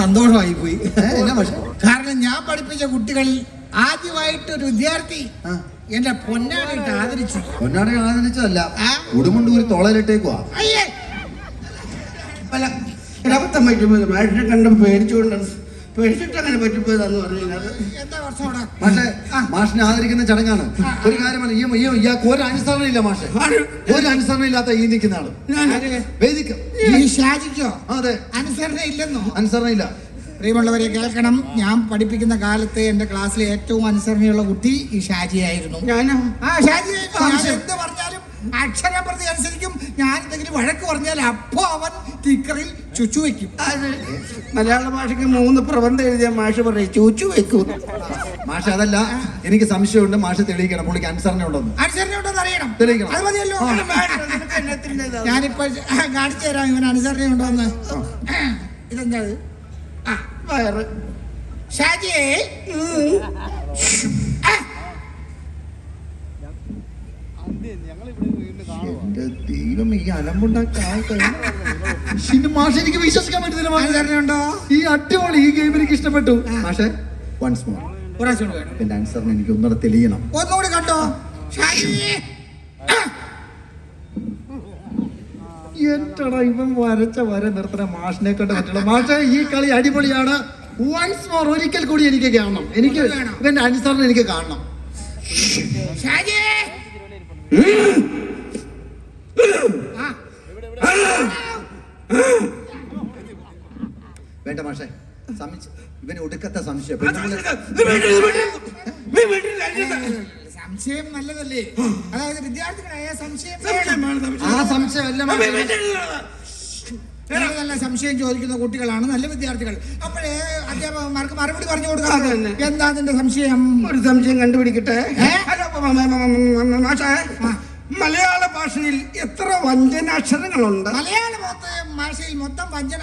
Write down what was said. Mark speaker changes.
Speaker 1: സന്തോഷമായി പോയി കാരണം ഞാൻ പഠിപ്പിച്ച കുട്ടികളിൽ ആദ്യമായിട്ട് ഒരു വിദ്യാർത്ഥി. എന്റെ പൊന്നാനായിട്ട് ആദരിച്ചു.
Speaker 2: പൊന്നാട ആദരിച്ചതല്ല
Speaker 1: ഉടുമുണ്ട്
Speaker 2: ഒരു തോളയിലിട്ടേക്കുവാ.
Speaker 1: അയ്യേ.
Speaker 3: ഇടപത്തം മാഷിനെ കണ്ടും പേടിച്ചുകൊണ്ട് പേടിച്ചിട്ട് അങ്ങനെ പറ്റിപ്പോയതാന്ന് പറഞ്ഞു
Speaker 1: എന്താ
Speaker 2: മാഷിനെ ആദരിക്കുന്ന ചടങ്ങാണ്. ഒരു കാര്യമാണ് ഈ ഈ ഇയാൾക്ക് ഒരു അനുസരണ ഇല്ല മാഷെ ഒരു അനുസരണ ഇല്ലാത്ത ഈ നിൽക്കുന്ന ആൾ വേദിക്ക.
Speaker 1: ഈ ഷാജിക്കോ?
Speaker 2: അതെ.
Speaker 1: അനുസരണ ഇല്ലെന്നോ
Speaker 2: അനുസരണ ഇല്ല
Speaker 1: പ്രിയമുള്ളവരെ കേൾക്കണം. ഞാൻ പഠിപ്പിക്കുന്ന കാലത്ത് എന്റെ ക്ലാസ്സിലെ ഏറ്റവും അനുസരണയുള്ള കുട്ടി ഈ ഷാജിയായിരുന്നു. ആ ഷാജി എന്ത് പറഞ്ഞാലും അക്ഷരം പ്രതി അനുസരിക്കും. ഞാൻ എന്തെങ്കിലും വഴക്ക് പറഞ്ഞാൽ അപ്പോ അവൻ ടിക്കറിൽ ചുച്ചു വെക്കും
Speaker 3: മലയാള ഭാഷയ്ക്ക് മൂന്ന് പ്രബന്ധം എഴുതിയ മാഷ് പറയും ചുച്ചു വെക്കും
Speaker 2: മാഷ അതല്ല എനിക്ക് സംശയമുണ്ട്. മാഷ് തെളിയിക്കണം. പുള്ളിക്ക് അനുസരണ ഉണ്ടെന്ന്
Speaker 1: അനുസരണ ഉണ്ടെന്ന് അറിയണം.
Speaker 2: തെളിയിക്കണം.
Speaker 1: അത് മതിയല്ലോ? ഞാനിപ്പോ കാണിച്ചു തരാം ഇവൻ അനുസരണ ഉണ്ടോന്ന്. ഇതെന്താ ഇത്? ആ
Speaker 3: വയറ്.
Speaker 1: ഷാജിയെ. ആ,
Speaker 2: എന്റെ ദൈവം ഈ അലമ്പുണ്ടാക്കി മാഷെ എനിക്ക് വിശ്വസിക്കാൻ പറ്റുന്നില്ല. ഈ അടിപൊളി ഈ ഗെയിം എനിക്ക് ഇഷ്ടപ്പെട്ടു. മാഷെ വൺസ് മോർ എന്റെ ആൻസറിന് എനിക്ക് ഒന്നുകൂടെ തെളിയണം.
Speaker 1: ഒന്നുകൂടി കണ്ടോ?
Speaker 2: എന്തടാ ഇവൻ വരച്ച വര നിർത്തണ മാഷിനെ കണ്ട് പറ്റുള്ള. മാഷെ ഈ കളി അടിപൊളിയാണ്. വൺസ് മോർ ഒരിക്കൽ കൂടി എനിക്ക് കാണണം. എനിക്ക്. ഇവന്റെ അനുസരണം എനിക്ക് കാണണം.
Speaker 1: ഷാജി ആ,
Speaker 2: വേണ്ട മാഷെ സംശയം ഇവന് ഒടുക്കത്തെ സംശയം.
Speaker 1: സംശയം നല്ലതല്ലേ? അതായത് വിദ്യാർത്ഥികളായ സംശയം
Speaker 3: സംശയം സംശയം.
Speaker 2: ആ
Speaker 3: ഇരുന്നോളാം.
Speaker 1: നല്ല സംശയം ചോദിക്കുന്ന കുട്ടികളാണ് നല്ല വിദ്യാർത്ഥികൾ. അപ്പോഴേ അധ്യാപകന്മാർക്ക് മറുപടി പറഞ്ഞു കൊടുക്കാം എന്താ നിന്റെ സംശയം?
Speaker 3: ഒരു സംശയം കണ്ടുപിടിക്കട്ടെ. മലയാള ഭാഷയിൽ എത്ര വഞ്ചനാക്ഷരങ്ങളുണ്ട്?
Speaker 1: മലയാള ഭാഷയിൽ മൊത്തം വഞ്ചന